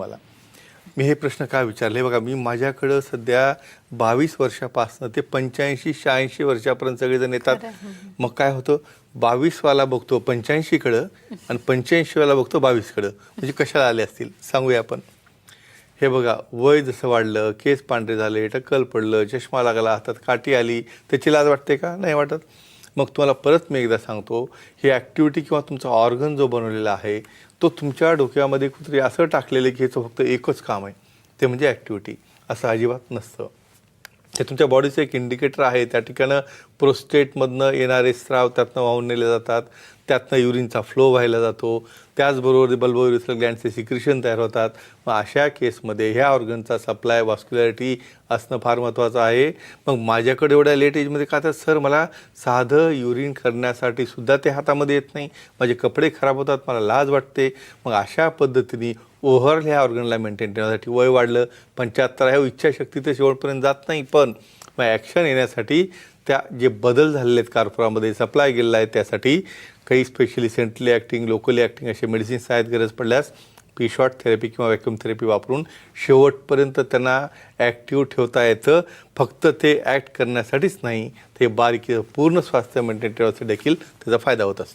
मला मी हे प्रश्न का विचारले? बघा मी माझ्याकडं सध्या बावीस वर्षापासनं ते पंच्याऐंशी शहाऐंशी वर्षापर्यंत सगळेजण येतात. मग काय होतं? बावीसवाला बघतो पंच्याऐंशीकडं आणि पंच्याऐंशीवाला बघतो बावीसकडं. म्हणजे कशाला आले असतील? सांगूया आपण. हे बघा वय जसं वाढलं केस पांढरे झाले टक्कल पडलं चष्मा लागला हातात काठी आली त्याची लाज वाटते का? नाही वाटत. मग तुम्हाला परत मी एकदा सांगतो ही ॲक्टिव्हिटी किंवा तुमचा ऑर्गन जो बनवलेला आहे तो तुमच्या डोक्यामध्ये कुठेतरी असं टाकलेलं की ह्याचं फक्त एकच काम आहे ते म्हणजे ॲक्टिव्हिटी असं अजिबात नसतं. हे तुमच्या बॉडीचं एक इंडिकेटर आहे त्या ठिकाणं प्रोस्टेटमधनं येणारे स्राव त्यातनं वाहून नेले जातात. त्यातनं युरिनचा फ्लो व्हायला जातो. त्याचबरोबर बल्बोरिसल युरिथ्रल ग्लँडचे सिक्रिशन तयार होतात. मग अशा केसमध्ये ह्या ऑर्गनचा सप्लाय वॉस्क्युलॅरिटी असणं फार महत्त्वाचं आहे. मग माझ्याकडे एवढ्या लेट एजमध्ये का तर सर मला साधं युरिन करण्यासाठी सुद्धा ते हातामध्ये येत नाही. माझे कपडे खराब होतात मला लाज वाटते. मग अशा पद्धतीने ओव्हरऑल ह्या ऑर्गनला मेंटेन ठेवण्यासाठी वय वाढलं. पंच्याहत्तर आहे इच्छाशक्ती तर शेवटपर्यंत जात नाही पण मग ॲक्शन येण्यासाठी त्या जे बदल झालेले आहेत कार्पोरामध्ये सप्लाय गेलेला आहे त्यासाठी काही specially centrally acting locally acting असे मेडिसिन्स आहेत गरज पडल्यास पी शॉर्ट थेरपी किंवा वॅक्युम थेरपी वापरून शेवटपर्यंत त्यांना ॲक्टिव्ह ठेवता येतं. फक्त ते ॲक्ट करण्यासाठीच नाही ते बारीकी पूर्ण स्वास्थ्य मेंटेन ठेवण्यासाठी देखील त्याचा फायदा होत असतो.